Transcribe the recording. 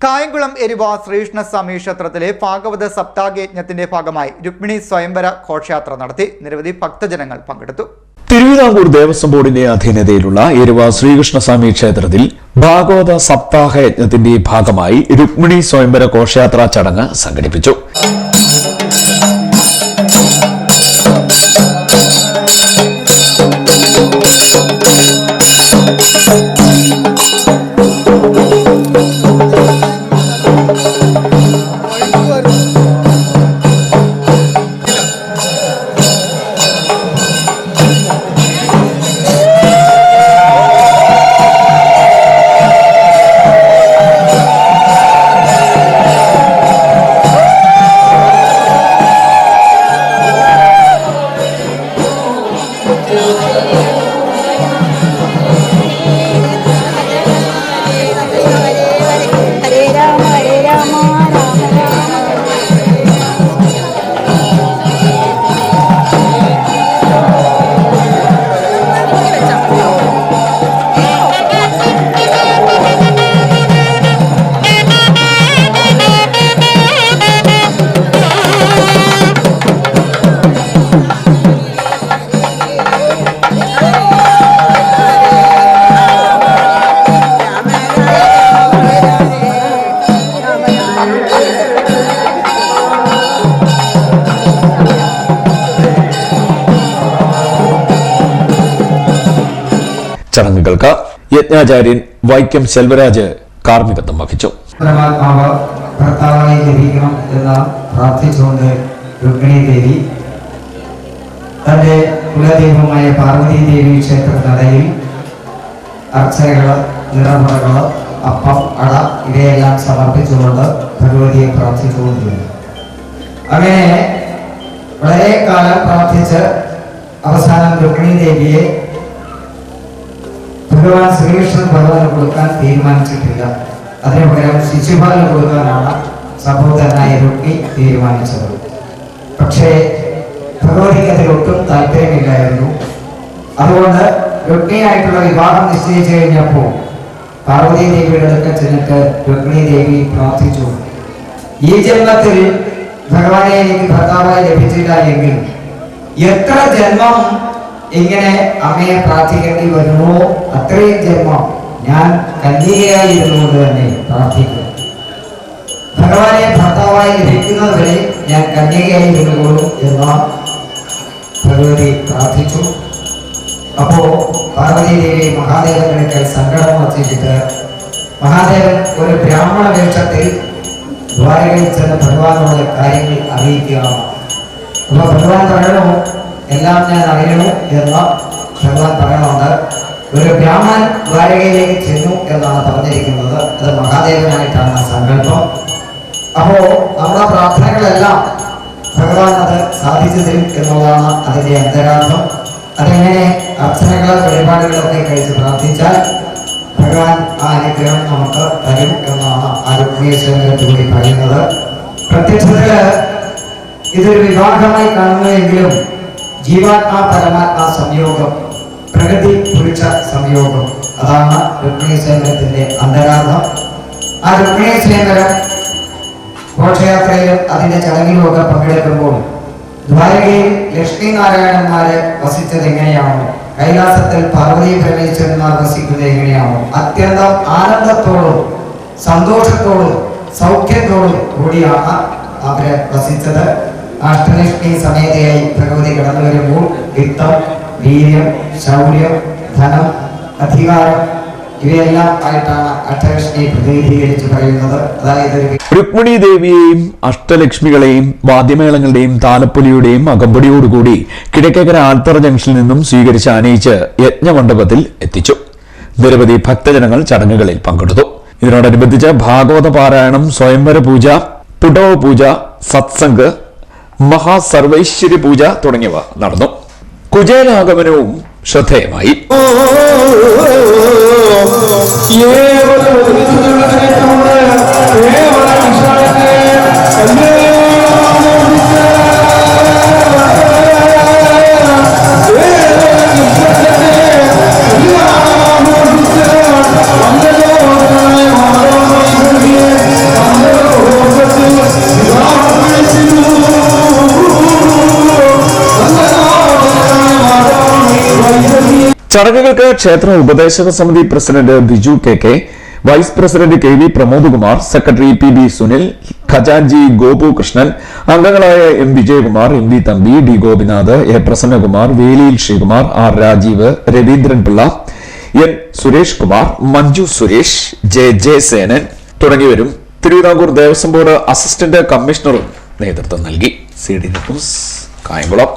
കായംകുളം എരിവ ശ്രീകൃഷ്ണസ്വാമി ക്ഷേത്രത്തിലെ ഭാഗവത സപ്താഹയജ്ഞത്തിന്റെ ഭാഗമായി രുക്മിണി സ്വയംവര ഘോഷയാത്ര നടത്തി നിരവധി ഭക്തജനങ്ങൾ പങ്കെടുത്തു. തിരുവിതാംകൂർ ദേവസ്വം ബോർഡിന്റെ അധീനതയിലുള്ള എരുവ ശ്രീകൃഷ്ണസ്വാമി ക്ഷേത്രത്തിൽ ഭാഗവത സപ്താഹ യജ്ഞത്തിന്റെ ഭാഗമായി രുക്മിണി സ്വയംവര ഘോഷയാത്രാ ചടങ്ങ് സംഘടിപ്പിച്ചു. യജ്ഞാചാര്യൻ വൈക്കം സെൽവരാജ് കാർമ്മികത്വം വഹിച്ചു. ഭർത്താവായി ലഭിക്കണം എന്ന് പ്രാർത്ഥിച്ചുകൊണ്ട് രുക്മിണി ദേവി തന്റെ കുലദൈവമായ പാർവതി ദേവി ക്ഷേത്ര നടയിൽ അർച്ചനകൾ നിറമുറകൾ അപ്പം അട ഇവയെല്ലാം സമർപ്പിച്ചുകൊണ്ട് ഭഗവതിയെ പ്രാർത്ഥിച്ചുകൊണ്ടിരുന്നു. അങ്ങനെ വളരെ കാലം പ്രാർത്ഥിച്ച് അവസാനം രുക്മിണി ദേവിയെ ഭഗവാൻ ശ്രീകൃഷ്ണൻ ഭഗവാന് കൊടുക്കാൻ തീരുമാനിച്ചിട്ടില്ല. അതിനു പകരം ശിശുപാലന് കൊടുക്കാനാണ് സംഭവത്തനായ രുക്മി തീരുമാനിച്ചത്. പക്ഷേ ഭഗവതിക്ക് അതിൽ ഒട്ടും താല്പര്യമില്ലായിരുന്നു. അതുകൊണ്ട് രുക്മിയായിട്ടുള്ള വിവാഹം നിശ്ചയിച്ചു കഴിഞ്ഞപ്പോൾ പാർവതി ദേവിയുടെ അടുക്കൽ ചെന്നിട്ട് രുക്മിണി ദേവി പ്രാർത്ഥിച്ചു. ഈ ജന്മത്തിൽ ഭഗവാനെ എനിക്ക് ഭർത്താവായി ലഭിച്ചില്ല എങ്കിൽ എത്ര ജന്മം ഇങ്ങനെ അമ്മയെ പ്രാർത്ഥിക്കേണ്ടി വരുമോ? അത്രയും ജന്മം ഞാൻ കന്യകയായിരുന്നുകൊണ്ട് തന്നെ പ്രാർത്ഥിക്കും ഭഗവാനെ ഭർത്താവായി ലഭിക്കുന്നത് വരെ ഞാൻ കന്യകയായി ഇരുന്നുകൊള്ളും എന്ന് ഭഗവതി പ്രാർത്ഥിച്ചു. അപ്പോ പാർവതീദേവി മഹാദേവനടുക്കൽ സങ്കടം വച്ചിട്ട് മഹാദേവൻ ഒരു ബ്രാഹ്മണ വേഷത്തിൽ ദ്വാരകയിൽ ചെന്ന് ഭഗവാനോട് കാര്യങ്ങൾ അറിയിക്കുകയാണ്. അപ്പൊ ഭഗവാൻ പറയണു എല്ലാം ഞാൻ അറിയണു എന്ന് ഭഗവാൻ പറയണുണ്ട് ഒരു ബ്രാഹ്മണൻ ദ്വാരകയിലേക്ക് ചെന്നു എന്നാണ് പറഞ്ഞിരിക്കുന്നത്. അത് മഹാദേവനായിട്ടാണ് സങ്കല്പം. അപ്പോ നമ്മുടെ പ്രാർത്ഥനകളെല്ലാം ഭഗവാൻ അത് സാധിച്ചു തരും എന്നുള്ളതാണ് അതിന്റെ അന്തരാർത്ഥം. അതെങ്ങനെ അർച്ചനകൾ വഴിപാടുകളൊക്കെ കഴിച്ച് പ്രാർത്ഥിച്ചാൽ ഭഗവാൻ ആ അനുഗ്രഹം നമുക്ക് തരും എന്നാണ് ആ രുക്മീശ്വരത്തിലൂടെ പറയുന്നത്. പ്രത്യക്ഷത്തിൽ ഇതൊരു വിവാഹമായി കാണുന്നുവെങ്കിലും ജീവാത്മാ പരമാത്മാ സംയോഗം പ്രകൃതി പുരുഷ സംയോഗം. അതാണ് രുക്മീശ്വരത്തിന്റെ അന്തരാർത്ഥം. ആ രുക്മീശ്വരം ഘോഷയാത്രയിലും അതിന്റെ ചടങ്ങിലുമൊക്കെ പങ്കെടുക്കുമ്പോൾ ദ്വാരകയിൽ ലക്ഷ്മിനാരായണന്മാര് വസിച്ചത് എങ്ങനെയാണോ കൈലാസത്തിൽ പാർവതി പരമേശ്വരന്മാർ വസിക്കുന്നത് എങ്ങനെയാണോ അത്യന്തം ആനന്ദത്തോടും സന്തോഷത്തോടും സൗഖ്യത്തോടും കൂടിയാണ് അവർ വസിച്ചത്. അഷ്ടലക്ഷ്മി സമേതയായി ഭഗവതി കടന്നു വരുമ്പോൾ വിത്തം വീര്യം ശൗര്യം ധനം അധികാരം ഇവയെല്ലാം ആയിട്ടാണ് അഷ്ടലക്ഷ്മി പ്രതിനിധീകരിച്ച് പറയുന്നത്. അതായത് രുക്മിണി ദേവിയെയും അഷ്ടലക്ഷ്മികളെയും വാദ്യമേളങ്ങളുടെയും താലപ്പൊലിയുടെയും അകമ്പടിയോടുകൂടി കിഴക്കേക്കര ആൽത്തറ ജംഗ്ഷനിൽ നിന്നും സ്വീകരിച്ച് ആനയിച്ച് യജ്ഞമണ്ഡപത്തിൽ എത്തിച്ചു. നിരവധി ഭക്തജനങ്ങൾ ചടങ്ങുകളിൽ പങ്കെടുത്തു. ഇതിനോടനുബന്ധിച്ച് ഭാഗവത പാരായണം സ്വയംവര പൂജ പുടവ പൂജ സത്സംഗ് മഹാസർവൈശ്വര്യ പൂജ തുടങ്ങിയവ നടന്നു. കുജേനാഗമനവും ശ്രദ്ധേയമായി. ചടങ്ങുകൾക്ക് ക്ഷേത്ര ഉപദേശക സമിതി president Biju K K vice president K V Pramod Kumar secretary P B Sunil ഖജാൻജി Gopu Krishnan അംഗങ്ങളായ M Vijayakumar M V Thampi D Gopinath A Prasannakumar Veliyil Sreekumar R Rajeev Raveendran Pillai N Suresh Kumar Manju Suresh J Jayasenan തുടങ്ങിയവരും Thiruvithamkoor Devaswom board assistant കമ്മീഷണറും നേതൃത്വം നൽകി. C D news Kayamkulam.